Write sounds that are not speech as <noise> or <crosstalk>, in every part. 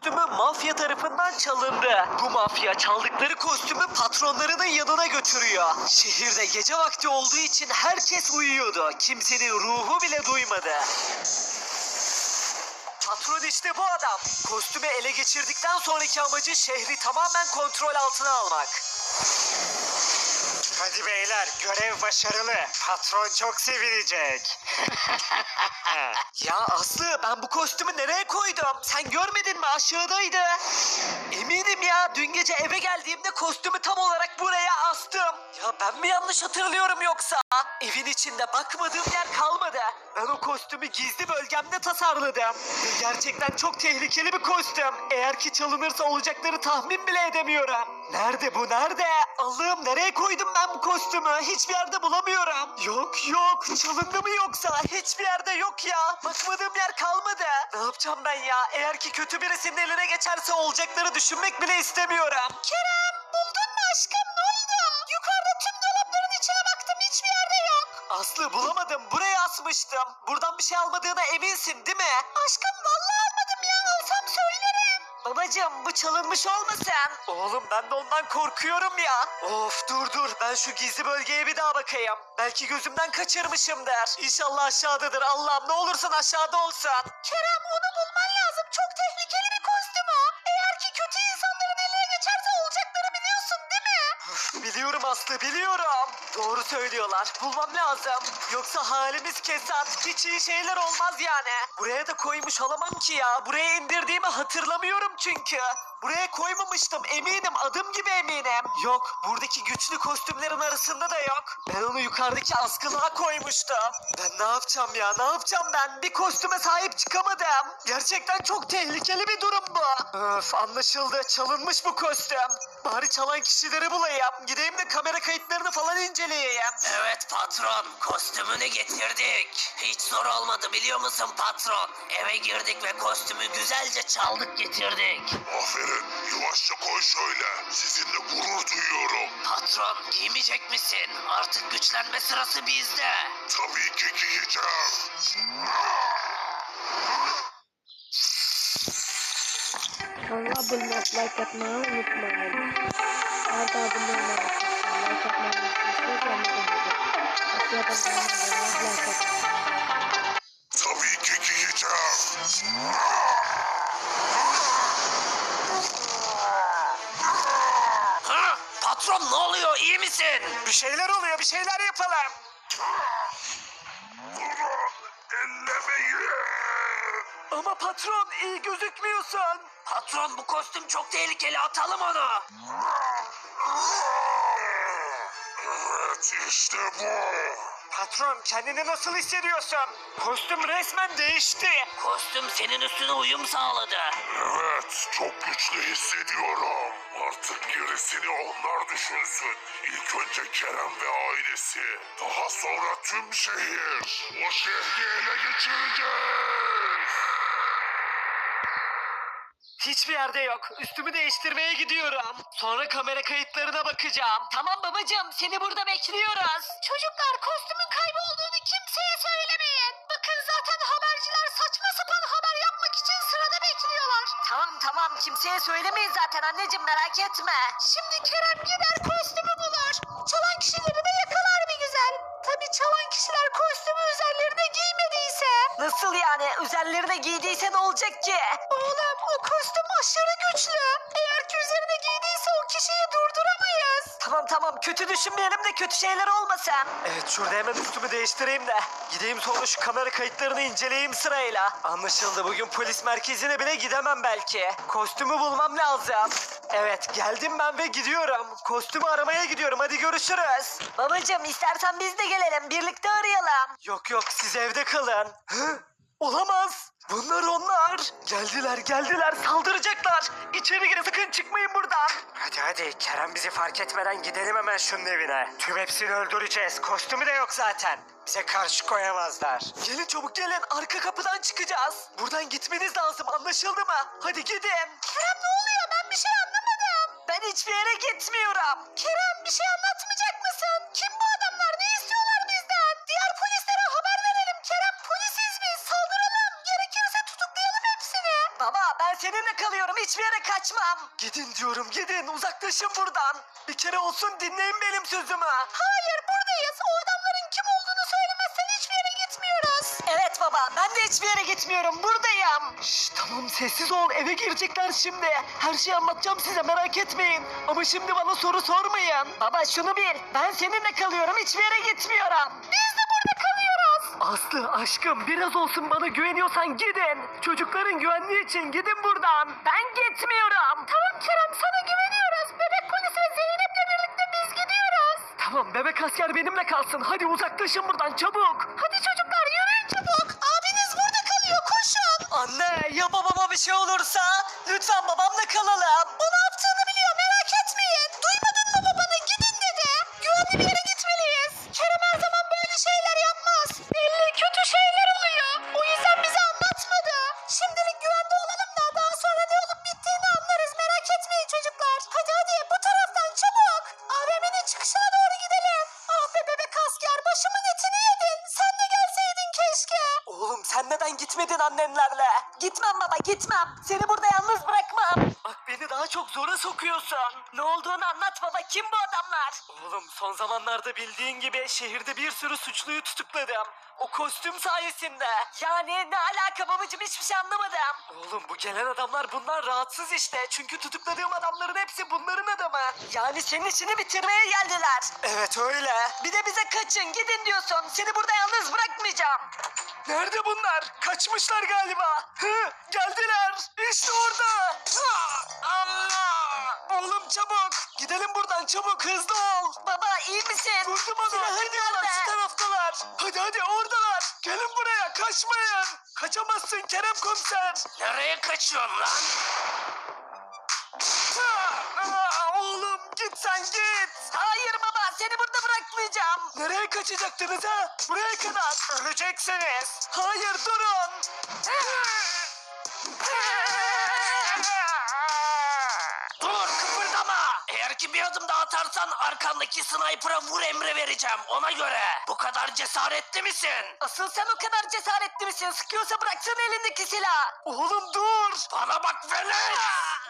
kostümü mafya tarafından çalındı. Bu mafya çaldıkları kostümü patronlarının yanına götürüyor. Şehirde gece vakti olduğu için herkes uyuyordu. Kimsenin ruhu bile duymadı. Patron işte bu adam. Kostümü ele geçirdikten sonraki amacı şehri tamamen kontrol altına almak. Hadi beyler görev başarılı. Patron çok sevinecek. <laughs> Ya Aslı ben bu kostümü nereye koydum? Sen görmedin mi aşağıdaydı. Eminim ya dün gece eve geldiğimde kostümü tam olarak buraya astım. Ya ben mi yanlış hatırlıyorum yoksa? Evin içinde bakmadığım yer kalmadı. Ben o kostümü gizli bölgemde tasarladım. Gerçekten çok tehlikeli bir kostüm. Eğer ki çalınırsa olacakları tahmin bile edemiyorum. Nerede bu nerede? Allah'ım nereye koydum ben bu kostümü? Hiçbir yerde bulamıyorum. Yok yok çalındı mı yoksa? Hiçbir yerde yok ya. Bakmadığım yer kalmadı. Ne yapacağım ben ya? Eğer ki kötü birisinin eline geçerse olacakları düşünmek bile istemiyorum. Kerem buldun mu aşkım ne oldu? Yukarıda tüm dolapların içine baktım hiçbir yerde yok. Aslı bulamadım buraya asmıştım. Buradan bir şey almadığına eminsin değil mi? Aşkım vallahi almadım ya alsam söylerim. Babacım bu çalınmış olmasın? Oğlum ben de ondan korkuyorum ya. Of dur dur ben şu gizli bölgeye bir daha bakayım. Belki gözümden kaçırmışımdır. İnşallah aşağıdadır Allah'ım ne olursun aşağıda olsun. Kerem onu biliyorum Aslı biliyorum. Doğru söylüyorlar bulmam lazım. Yoksa halimiz kesat hiç iyi şeyler olmaz yani. Buraya da koymuş olamam ki ya. Buraya indirdiğimi hatırlamıyorum çünkü. Buraya koymamıştım eminim adım gibi eminim. Yok buradaki güçlü kostümlerin arasında da yok. Ben onu yukarıdaki askılığa koymuştum. Ben ne yapacağım ya ne yapacağım ben? Bir kostüme sahip çıkamadım. Gerçekten çok tehlikeli bir durum bu. Öf anlaşıldı çalınmış bu kostüm. Bari çalan kişileri bulayım. Gideyim de kamera kayıtlarını falan inceleyeyim. Evet patron, kostümünü getirdik. Hiç zor olmadı biliyor musun patron? Eve girdik ve kostümü güzelce çaldık getirdik. Aferin yavaşça koy şöyle. Sizinle gurur duyuyorum. Patron, giymeyecek misin? Artık güçlenme sırası bizde. Tabii ki giyeceğim. Kanala abone olmayı, like atmayı unutmayın. Arda abone olmayı, like atmayı unutmayın. Aşağıda bulunan like atmayı. Tabii ne oluyor? İyi misin? bir şeyler oluyor bir şeyler yapalım. Ama patron iyi gözükmüyorsun. Patron bu kostüm çok tehlikeli atalım onu. Evet işte bu. Patron kendini nasıl hissediyorsun? Kostüm resmen değişti. Kostüm senin üstüne uyum sağladı. Evet çok güçlü hissediyorum. Artık gerisini onlar düşünsün. İlk önce Kerem ve ailesi. Daha sonra tüm şehir. O şehri ele geçireceğiz. Hiçbir yerde yok. Üstümü değiştirmeye gidiyorum. Sonra kamera kayıtlarına bakacağım. Tamam babacığım seni burada bekliyoruz. Çocuklar kostümün kaybolduğunu kimseye söylemeyin. Tamam kimseye söylemeyin zaten anneciğim merak etme. Şimdi Kerem gider kostümü bulur. Çalan kişileri de yakalar bir güzel. Tabii çalan kişiler kostümü üzerlerine giymediyse. Nasıl yani? Üzerlerine giydiyse ne olacak ki? Oğlum o kostüm aşırı güçlü. Tamam tamam kötü düşünmeyelim de kötü şeyler olmasın. Evet şurada hemen üstümü değiştireyim de. Gideyim sonra şu kamera kayıtlarını inceleyeyim sırayla. Anlaşıldı bugün polis merkezine bile gidemem belki. Kostümü bulmam lazım. Evet geldim ben ve gidiyorum. Kostümü aramaya gidiyorum hadi görüşürüz. Babacım istersen biz de gelelim birlikte arayalım. Yok yok siz evde kalın. Hı? Olamaz. Bunlar onlar. Geldiler geldiler saldıracaklar. İçeri girin sakın çıkmayın buradan. Hadi hadi Kerem bizi fark etmeden gidelim hemen şunun evine. Tüm hepsini öldüreceğiz. Kostümü de yok zaten. Bize karşı koyamazlar. Gelin çabuk gelin arka kapıdan çıkacağız. Buradan gitmeniz lazım anlaşıldı mı? Hadi gidin. Kerem ne oluyor ben bir şey anlamadım. Ben hiçbir yere gitmiyorum. Kerem bir şey anlatmayacak seninle kalıyorum hiçbir yere kaçmam. Gidin diyorum gidin uzaklaşın buradan. Bir kere olsun dinleyin benim sözümü. Hayır buradayız. O adamların kim olduğunu söylemezsen hiçbir yere gitmiyoruz. Evet baba ben de hiçbir yere gitmiyorum buradayım. Şş, tamam sessiz ol eve girecekler şimdi. Her şeyi anlatacağım size merak etmeyin. Ama şimdi bana soru sormayın. Baba şunu bil ben seninle kalıyorum hiçbir yere gitmiyorum. Biz. Aslı aşkım biraz olsun bana güveniyorsan gidin. Çocukların güvenliği için gidin buradan. Ben gitmiyorum. Tamam Kerem sana güveniyoruz. Bebek polis ve Zeynep'le birlikte biz gidiyoruz. Tamam bebek asker benimle kalsın. Hadi uzaklaşın buradan çabuk. Hadi çocuklar yürüyün çabuk. Abiniz burada kalıyor koşun. Anne ya babama bir şey olursa? Lütfen babamla kalalım. Gitmedin annenlerle? Gitmem baba gitmem. Seni burada yalnız bırakmam. Bak beni daha çok zora sokuyorsun. Ne olduğunu anlat baba kim bu adamlar? Oğlum son zamanlarda bildiğin gibi şehirde bir sürü suçluyu tutukladım. O kostüm sayesinde. Yani ne alaka babacım hiçbir şey anlamadım. Oğlum bu gelen adamlar bunlar rahatsız işte. Çünkü tutukladığım adamların hepsi bunların adamı. Yani senin işini bitirmeye geldiler. Evet öyle. Bir de bize kaçın gidin diyorsun. Seni burada yalnız bırakmayacağım. Nerede bunlar? Kaçmışlar galiba. Hı, geldiler. İşte orada. Allah. Oğlum çabuk. Gidelim buradan çabuk hızlı ol. Baba iyi misin? Vurdum onu. Gidiyorlar şu taraftalar. Hadi hadi oradalar. Gelin buraya kaçmayın. Kaçamazsın Kerem komiser. Nereye kaçıyorsun lan? Ah, ah, Oğlum git sen git. Hayır baba seni burada bırakmayacağım. Nereye kaçacaktınız ha? Buraya kadar. Öleceksiniz. Hayır durun. Kıpırdama. Eğer ki bir adım daha atarsan arkandaki sniper'a vur emri vereceğim ona göre. Bu kadar cesaretli misin? Asıl sen o kadar cesaretli misin? Sıkıyorsa bıraksana elindeki silah. Oğlum dur. Bana bak velet.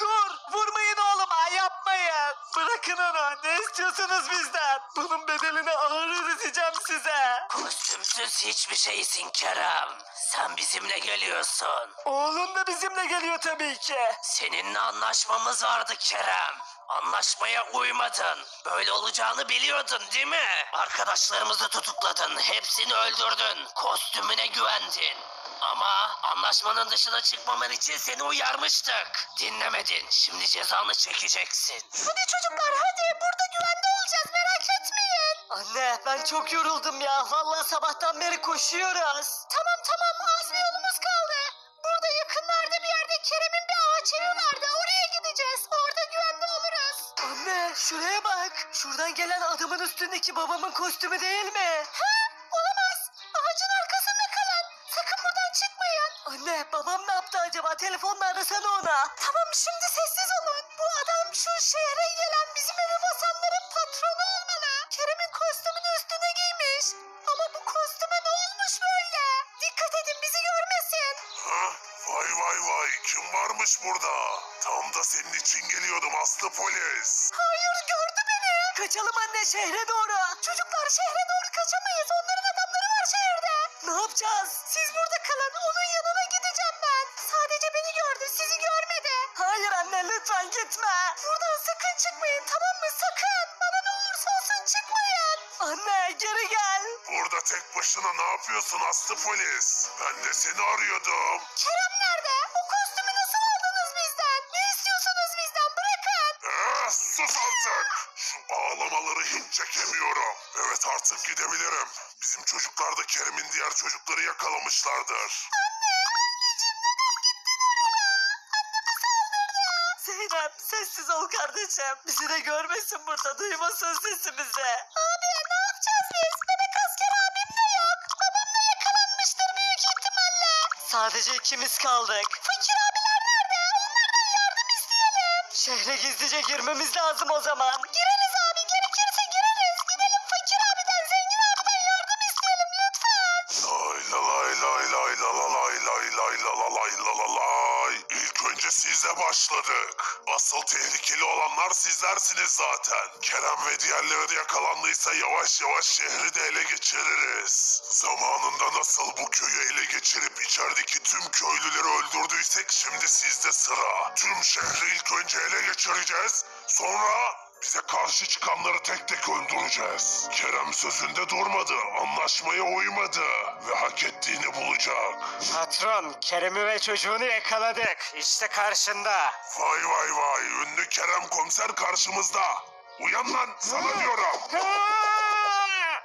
Dur. Vurmayın oğluma yapmayın. Bırakın onu. Ne istiyorsunuz bizden? Bunun bedelini ağır ödeteceğim size. Kostümsüz hiçbir şeysin Kerem. Sen bizimle geliyorsun. Oğlun da bizimle geliyor tabii ki. Seninle anlaşmamız vardı Kerem. Anlaşmaya uymadın. Böyle olacağını biliyordun değil mi? Arkadaşlarımızı tutukladın. Hepsini öldürdün. Kostümüne güvendin. Ama anlaşmanın dışına çıkmaman için seni uyarmıştık. Dinlemedin. Şimdi cezanı çekeceksin. Hadi çocuklar hadi burada güvende olacağız merak etmeyin. Anne ben çok yoruldum ya. Vallahi sabahtan beri koşuyoruz. Tamam tamam az bir yolumuz kaldı. Burada yakınlarda bir yerde Kerem'in bir ağaç evi vardı. Oraya gideceğiz. Orada güvende oluruz. Anne şuraya bak. Şuradan gelen adamın üstündeki babamın kostümü değil mi? Ha Telefonla arasana ona. Tamam şimdi sessiz olun. Bu adam şu şehre gelen bizim eve basanların patronu olmalı. Kerem'in kostümünü üstüne giymiş. Ama bu kostüme ne olmuş böyle? Dikkat edin bizi görmesin. Ha? Vay vay vay kim varmış burada? Tam da senin için geliyordum Aslı polis. Hayır gördü beni. Kaçalım anne şehre doğru. Çocuklar şehre doğru kaçamayız. Onların adamları var şehirde. Ne yapacağız? Siz burada kalın. Anne lütfen gitme. Buradan sakın çıkmayın tamam mı? Sakın. Bana ne olursa olsun çıkmayın. Anne geri gel. Burada tek başına ne yapıyorsun Aslı polis? Ben de seni arıyordum. Kerem nerede? O kostümü nasıl aldınız bizden? Ne istiyorsunuz bizden? Bırakın. Eh, sus artık. Şu ağlamaları hiç çekemiyorum. Evet artık gidebilirim. Bizim çocuklar da Kerem'in diğer çocukları yakalamışlardır. Zeynep sessiz ol kardeşim. Bizi de görmesin burada duymasın sesimizi. Abi ne yapacağız biz? Bebek asker abim de yok. Babam da yakalanmıştır büyük ihtimalle. Sadece ikimiz kaldık. Fakir abiler nerede? Onlardan yardım isteyelim. Şehre gizlice girmemiz lazım o zaman. Gireriz la lay lay lay la. İlk önce sizle başladık. Asıl tehlikeli olanlar sizlersiniz zaten. Kerem ve diğerleri de yakalandıysa yavaş yavaş şehri de ele geçiririz. Zamanında nasıl bu köyü ele geçirip içerideki tüm köylüleri öldürdüysek şimdi sizde sıra. Tüm şehri ilk önce ele geçireceğiz. Sonra bize karşı çıkanları tek tek öldüreceğiz. Kerem sözünde durmadı, anlaşmaya uymadı ve hak ettiğini bulacak. Patron, Kerem'i ve çocuğunu yakaladık. İşte karşında. Vay vay vay, ünlü Kerem komiser karşımızda. Uyan lan, sana diyorum.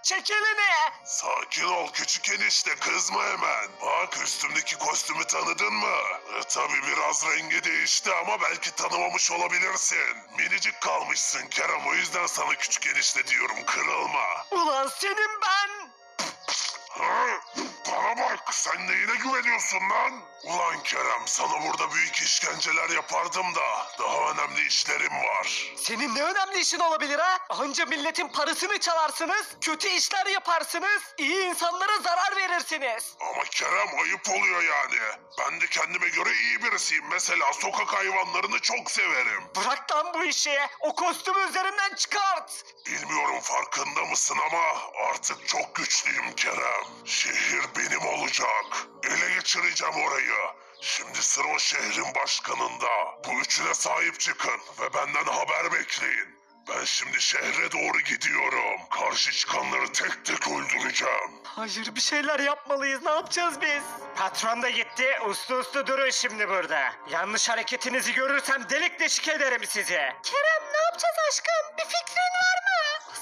Çek elini. Sakin ol küçük enişte, kızma hemen. Bak üstümdeki kostümü tanıdın mı? E, tabii biraz rengi değişti ama belki tanımamış olabilirsin. Minicik kalmışsın Kerem, o yüzden sana küçük enişte diyorum, kırılma. Ulan senin ben. Bana bak sen neyine güveniyorsun lan? Ulan Kerem sana burada büyük işkenceler yapardım da daha önemli işlerim var. Senin ne önemli işin olabilir ha? Anca milletin parasını çalarsınız, kötü işler yaparsınız, iyi insanlara zarar verirsiniz. Ama Kerem ayıp oluyor yani. Ben de kendime göre iyi birisiyim. Mesela sokak hayvanlarını çok severim. Bırak lan bu işi. O kostümü üzerinden çıkart. Bilmiyorum farkında mısın ama artık çok güçlüyüm Kerem. Şehir benim olacak. Ele geçireceğim orayı. Şimdi sıra o şehrin başkanında. Bu üçüne sahip çıkın ve benden haber bekleyin. Ben şimdi şehre doğru gidiyorum. Karşı çıkanları tek tek öldüreceğim. Hayır bir şeyler yapmalıyız. Ne yapacağız biz? Patron da gitti. Uslu uslu durun şimdi burada. Yanlış hareketinizi görürsem delik deşik ederim sizi. Kerem ne yapacağız aşkım? Bir fikrin var mı?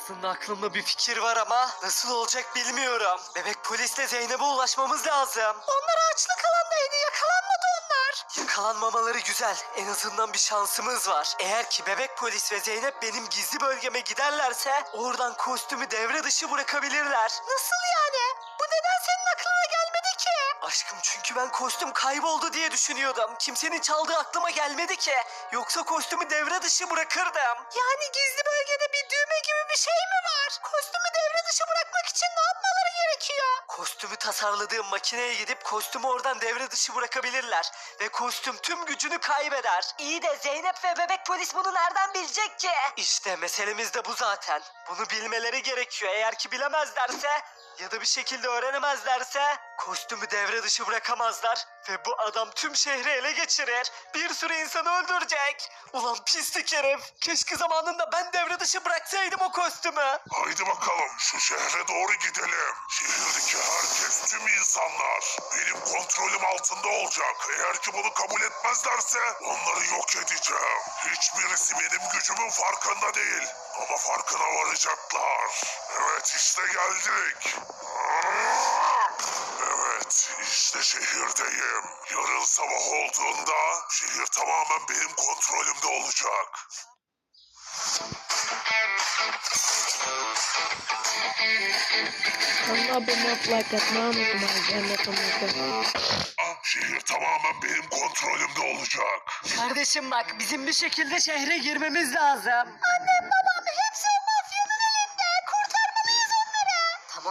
Aslında aklımda bir fikir var ama nasıl olacak bilmiyorum. Bebek polisle Zeynep'e ulaşmamız lazım. Onlar açlık alandaydı yakalanmadı onlar. Yakalanmamaları güzel. En azından bir şansımız var. Eğer ki bebek polis ve Zeynep benim gizli bölgeme giderlerse oradan kostümü devre dışı bırakabilirler. Nasıl çünkü ben kostüm kayboldu diye düşünüyordum. Kimsenin çaldığı aklıma gelmedi ki. Yoksa kostümü devre dışı bırakırdım. Yani gizli bölgede bir düğme gibi bir şey mi var? Kostümü devre dışı bırakmak için ne yapmaları gerekiyor? Kostümü tasarladığım makineye gidip kostümü oradan devre dışı bırakabilirler. Ve kostüm tüm gücünü kaybeder. İyi de Zeynep ve bebek polis bunu nereden bilecek ki? İşte meselemiz de bu zaten. Bunu bilmeleri gerekiyor. Eğer ki bilemezlerse ya da bir şekilde öğrenemezlerse kostümü devre dışı bırakamazlar ve bu adam tüm şehri ele geçirir. Bir sürü insanı öldürecek. Ulan pislik herif. Keşke zamanında ben devre dışı bıraksaydım o kostümü. Haydi bakalım şu şehre doğru gidelim. Şehirdeki herkes, tüm insanlar benim kontrolüm altında olacak. Eğer ki bunu kabul etmezlerse onları yok edeceğim. Hiçbirisi benim gücümün farkında değil. Ama farkına varacaklar. Evet işte geldik. Şehirdeyim. Yarın sabah olduğunda şehir tamamen benim kontrolümde olacak. Kanala abone olup like atmayı unutmayın. Cennet olursa. Ah, şehir tamamen benim kontrolümde olacak. Kardeşim bak bizim bir şekilde şehre girmemiz lazım. Annem babam hepsi o mafyanın elinde. Kurtarmalıyız onları.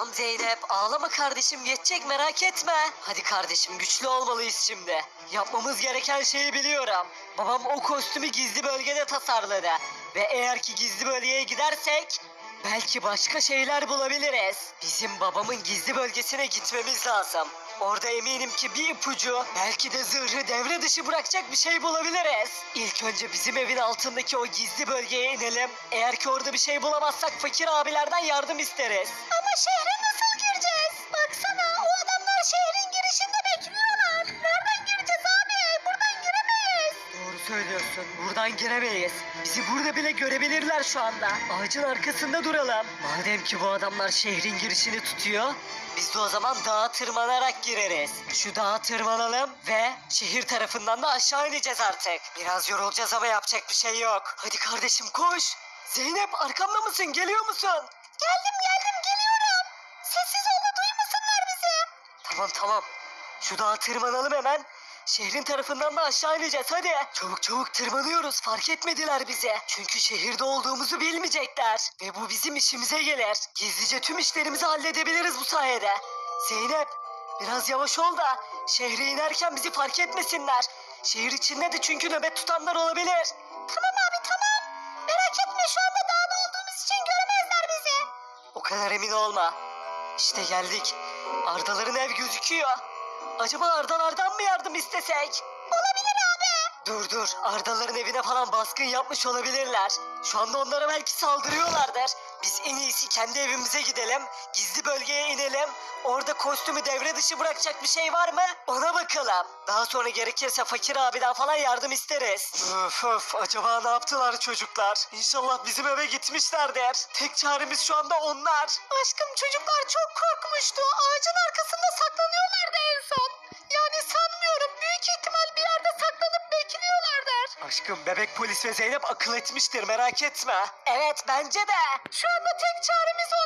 Tamam Zeynep ağlama kardeşim geçecek merak etme. Hadi kardeşim güçlü olmalıyız şimdi. Yapmamız gereken şeyi biliyorum. Babam o kostümü gizli bölgede tasarladı. Ve eğer ki gizli bölgeye gidersek belki başka şeyler bulabiliriz. Bizim babamın gizli bölgesine gitmemiz lazım. Orada eminim ki bir ipucu belki de zırhı devre dışı bırakacak bir şey bulabiliriz. İlk önce bizim evin altındaki o gizli bölgeye inelim. Eğer ki orada bir şey bulamazsak fakir abilerden yardım isteriz. Ama şehre nasıl gireceğiz? Baksana o adamlar şehrin girişinde bekliyorlar. Nereden gireceğiz abi? Buradan giremeyiz. Doğru söylüyorsun. Buradan giremeyiz. Bizi burada bile görebilirler şu anda. Ağacın arkasında duralım. Madem ki bu adamlar şehrin girişini tutuyor, biz de o zaman dağa tırmanarak gireriz. Şu dağa tırmanalım ve şehir tarafından da aşağı ineceğiz artık. Biraz yorulacağız ama yapacak bir şey yok. Hadi kardeşim koş. Zeynep arkamda mısın? Geliyor musun? Geldim geldim geliyorum. Sessiz ol da duymasınlar bizi. Tamam tamam. Şu dağa tırmanalım hemen. Şehrin tarafından da aşağı ineceğiz hadi. Çabuk çabuk tırmanıyoruz fark etmediler bizi. Çünkü şehirde olduğumuzu bilmeyecekler. Ve bu bizim işimize gelir. Gizlice tüm işlerimizi halledebiliriz bu sayede. Zeynep biraz yavaş ol da Şehre inerken bizi fark etmesinler. Şehir içinde de çünkü nöbet tutanlar olabilir. Tamam abi tamam. Merak etme şu anda dağda olduğumuz için göremezler bizi. O kadar emin olma. İşte geldik. Ardaların ev gözüküyor. Acaba Ardalardan mı yardım istesek? Dur dur. Ardaların evine falan baskın yapmış olabilirler. Şu anda onlara belki saldırıyorlardır. Biz en iyisi kendi evimize gidelim. Gizli bölgeye inelim. Orada kostümü devre dışı bırakacak bir şey var mı? Ona bakalım. Daha sonra gerekirse fakir abiden falan yardım isteriz. Öf öf acaba ne yaptılar çocuklar? İnşallah bizim eve gitmişlerdir. Tek çaremiz şu anda onlar. Aşkım çocuklar çok korkmuştu. Ağacın arkasında saklanıyorlardı en son. Aşkım bebek polis ve Zeynep akıl etmiştir merak etme. Evet bence de. Şu anda tek çaremiz onlar.